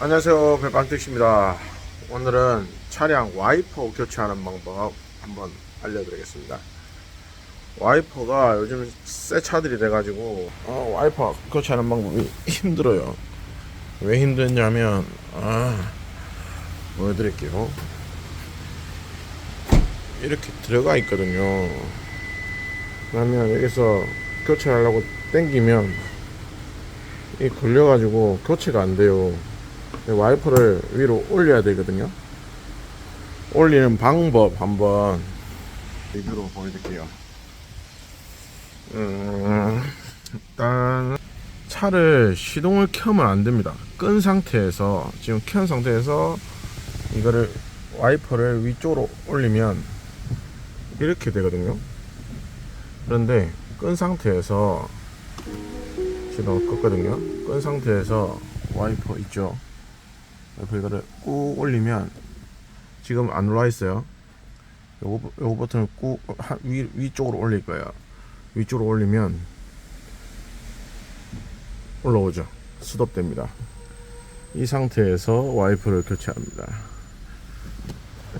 안녕하세요. 배빵택시입니다. 오늘은 차량 와이퍼 교체하는 방법 한번 알려드리겠습니다. 와이퍼가 요즘 새 차들이 돼가지고 어, 와이퍼 교체하는 방법이 힘들어요. 왜 힘드냐면 아 보여드릴게요. 이렇게 들어가 있거든요. 그러면 여기서 교체하려고 당기면 이 걸려가지고 교체가 안 돼요 와이퍼를 위로 올려야 되거든요. 올리는 방법 한번 리뷰로 보여드릴게요. 음, 일단 차를 시동을 켜면 안 됩니다. 끈 상태에서 지금 켠 상태에서 이거를 와이퍼를 위쪽으로 올리면 이렇게 되거든요. 그런데 끈 상태에서 시동을 껐거든요. 끈 상태에서 와이퍼 있죠. 이거를 꾹 올리면 지금 안 올라 있어요. 요거, 요거 버튼을 꾹 하- 위, 위쪽으로 올릴 거예요. 위쪽으로 올리면 올라오죠. 스톱됩니다. 이 상태에서 와이퍼를 교체합니다.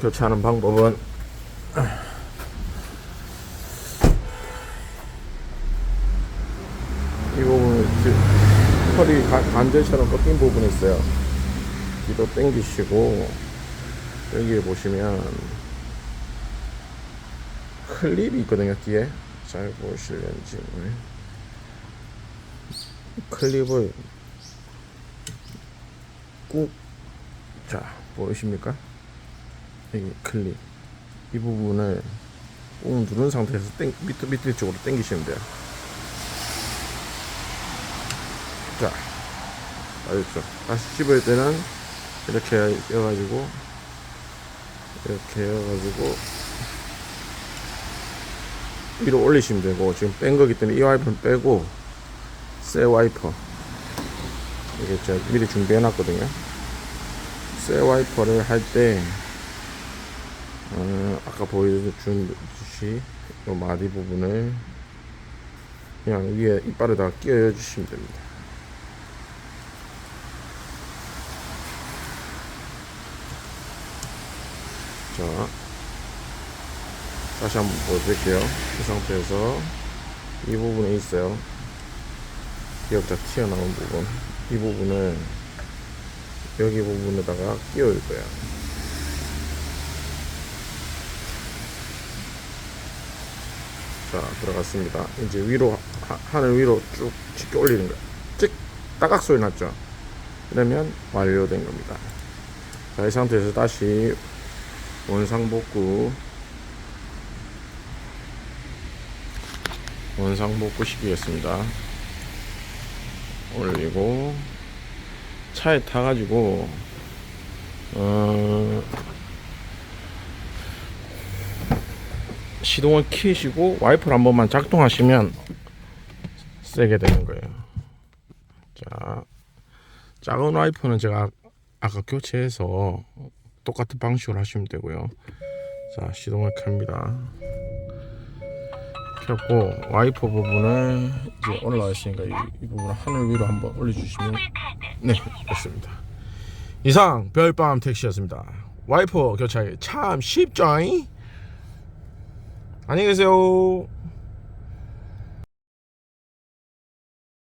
교체하는 방법은 이 부분 털이 가- 관절처럼 꺾인 부분이 있어요. 뒤로 당기시고 여기 보시면 클립이 있거든요 뒤에. 잘 보실는지 클립을 꾹자 보이십니까? 여기 클립. 이 부분을 꾹 누른 상태에서 땡, 밑에 밑에 쪽으로 당기시면 돼요. 자 알겠죠? 다시 씹을 때는 이렇게 해가지고 이렇게 해가지고 위로 올리시면 되고 지금 뺀 거기 때문에 이 와이퍼는 빼고 새 와이퍼. 이게 제가 미리 준비해 놨거든요. 새 와이퍼를 할때 어, 아까 보여준 이 마디 부분을 그냥 위에 이빨에다가 끼워 주시면 됩니다 자, 다시 한번 보여드릴게요. 이 상태에서 이 부분에 있어요. 기역자 튀어나온 부분. 이 부분을 여기 부분에다가 끼워줄 거예요. 자, 들어갔습니다. 이제 위로, 하, 하늘 위로 쭉 짙게 올리는 거예요. 찍! 따각 소리 났죠? 그러면 완료된 겁니다. 자, 이 상태에서 다시 원상복구. 원상복구 시키겠습니다. 올리고 차에 타가지고 어, 시동을 키시고 와이퍼를 한 번만 작동하시면 세게 되는 거예요. 자 작은 와이퍼는 제가 아까 교체해서 똑같은 방식으로 하시면 되고요. 자, 시동을 켭니다. 켰고 와이퍼 부분을 이제 올라와 있으니까 이, 이 부분을 하늘 위로 한번 올려주시면 네, 됐습니다. 이상 별밤 택시였습니다. 와이퍼 교체하기 참 쉽죠? 안녕히 계세요.